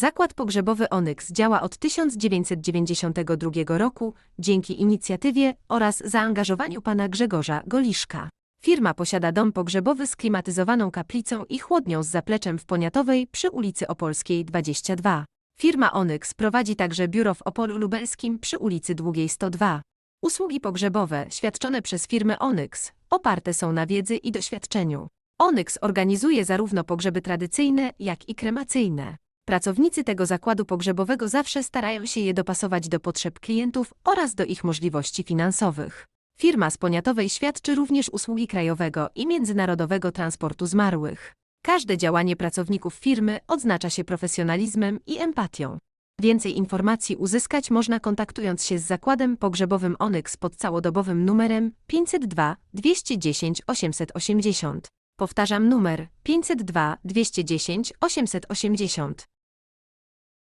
Zakład pogrzebowy Onyx działa od 1992 roku dzięki inicjatywie oraz zaangażowaniu pana Grzegorza Goliszka. Firma posiada dom pogrzebowy z klimatyzowaną kaplicą i chłodnią z zapleczem w Poniatowej przy ulicy Opolskiej 22. Firma Onyx prowadzi także biuro w Opolu Lubelskim przy ulicy Długiej 102. Usługi pogrzebowe świadczone przez firmę Onyx oparte są na wiedzy i doświadczeniu. Onyx organizuje zarówno pogrzeby tradycyjne, jak i kremacyjne. Pracownicy tego zakładu pogrzebowego zawsze starają się je dopasować do potrzeb klientów oraz do ich możliwości finansowych. Firma z Poniatowej świadczy również usługi krajowego i międzynarodowego transportu zmarłych. Każde działanie pracowników firmy odznacza się profesjonalizmem i empatią. Więcej informacji uzyskać można kontaktując się z zakładem pogrzebowym Onyx pod całodobowym numerem 502 210 880. Powtarzam numer 502 210 880.